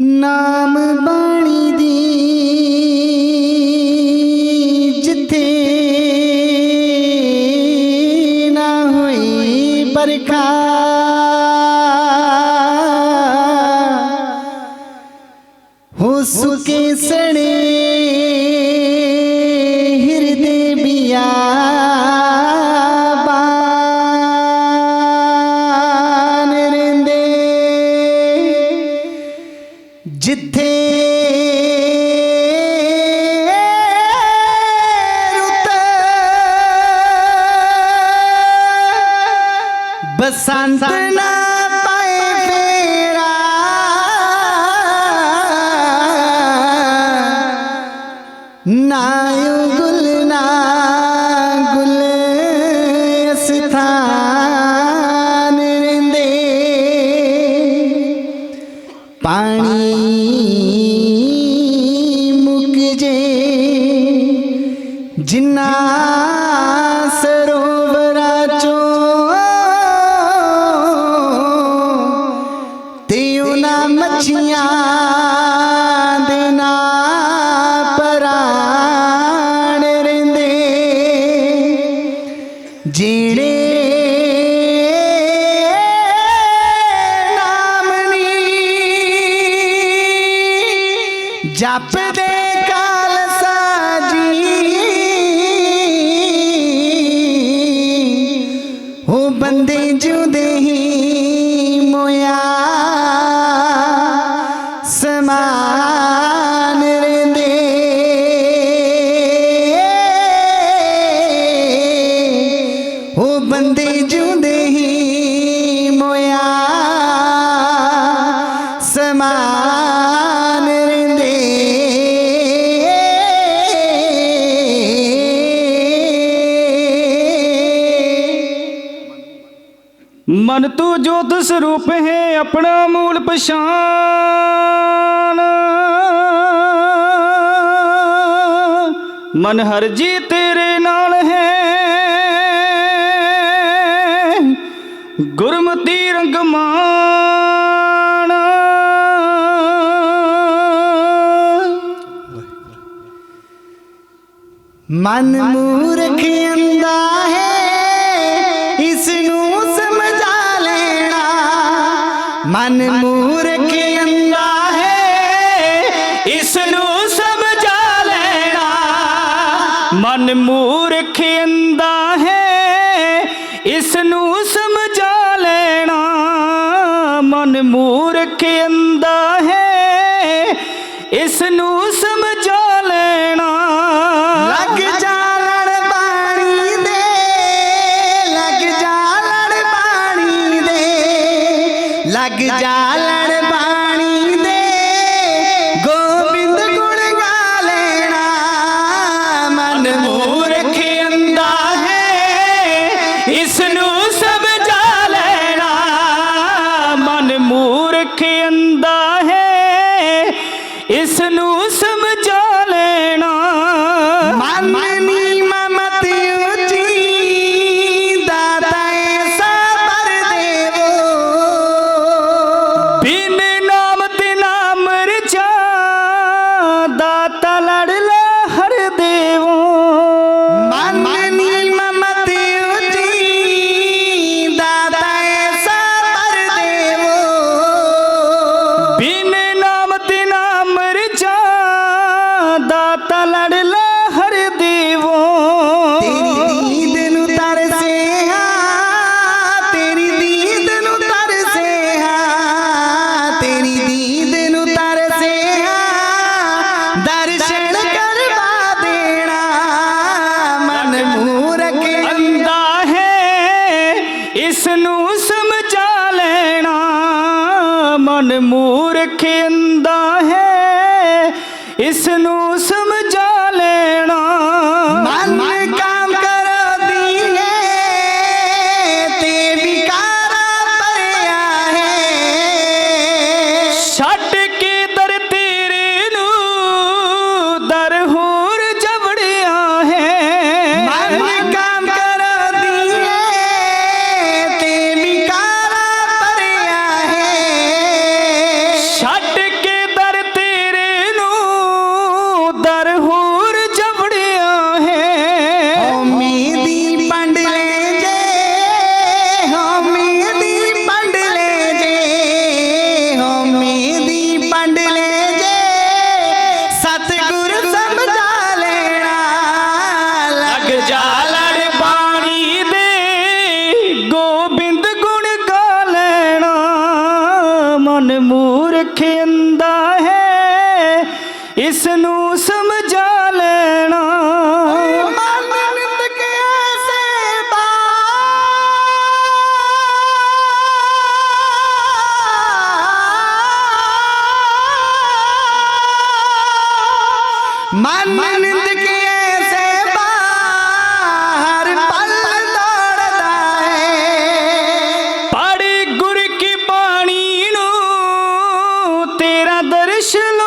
नाम बा ਜੇ ਜਿੰਨਾ ਸਰੋਵਰਾਂ ਚੋਂ ਤੇ ਮੱਛੀਆਂ ਦੇ ਨਾ ਪਰਾਣ ਰਹਿੰਦੇ। ਜਿਹੜੇ ਜਪਦੇ ਅਸਮਾਨ ਰੰਦੇ ਉਹ ਬੰਦੇ ਜੁੰਦੇ ਹੀ ਮੋਇਆ। ਸਮਾਨ ਰੰਦੇ ਮਨ ਤੂੰ ਜੋਤ ਸਰੂਪ ਹੈ, ਆਪਣਾ ਮੂਲ ਪਛਾਣ। ਮਨ ਹਰਜੀ ਤੇਰੇ ਨਾਲ ਹੈ। ਗੁਰਮਤੀ ਰੰਗ ਮਾਣ। ਮਨ ਮੂਰਖ ਅੰਦਾ ਹੈ, ਇਸ ਨੂੰ ਸਮਝਾ ਲੈਣਾ। ਮਨ ਮੂਰਖ ਮਨ ਮੂਰਖ ਅੰਦਾ ਹੈ ਇਸ ਨੂੰ ਸਮਝਾ ਲੈਣਾ। ਮਨ ਮੂਰਖ ਅੰਦਾ ਹੈ ਇਸ ਨੂੰ ਸਮਝਾ ਲੈਣਾ। ਲੱਗ ਜਾ ਲੱਗ ਜਾ বিষ্ণু anything ਮਨ ਨਿੰਦਕੀਏ ਪਲ ਦੌੜਦਾ ਹੈ। ਗੁਰ ਕੀ ਬਾਣੀ ਨੂੰ ਤੇਰਾ ਦਰਸ਼ਨ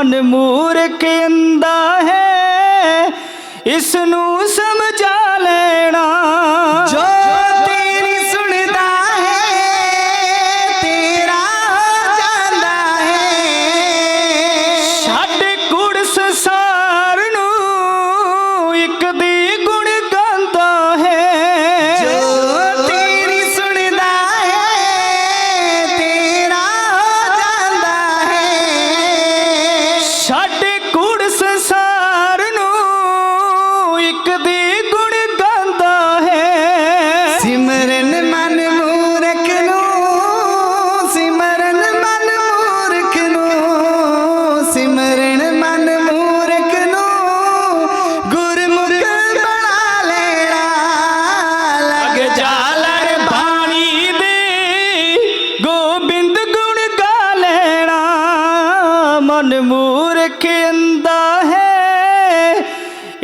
ਕੌਣ ਮੂਰਖ ਅੰਦਾ ਹੈ ਇਸ ਨੂੰ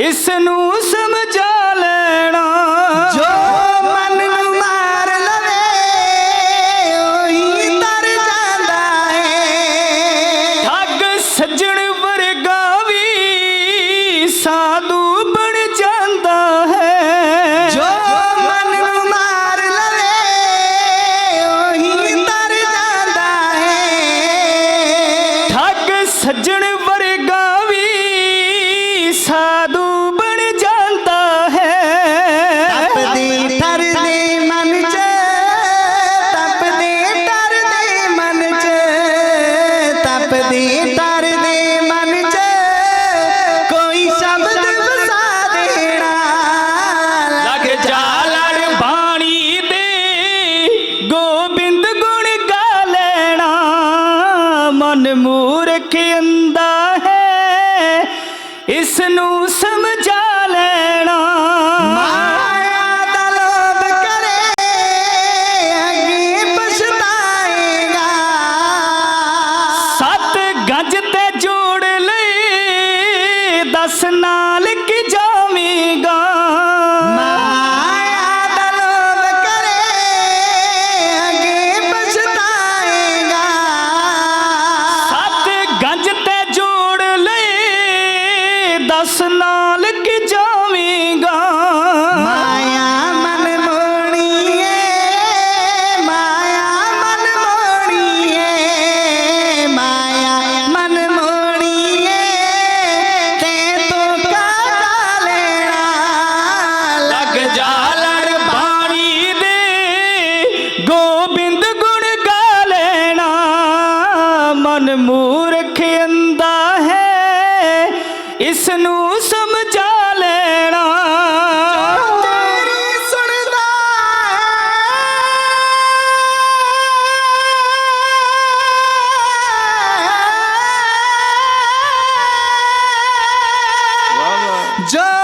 ਇਸ ਨੂੰ ਸਮਝ job.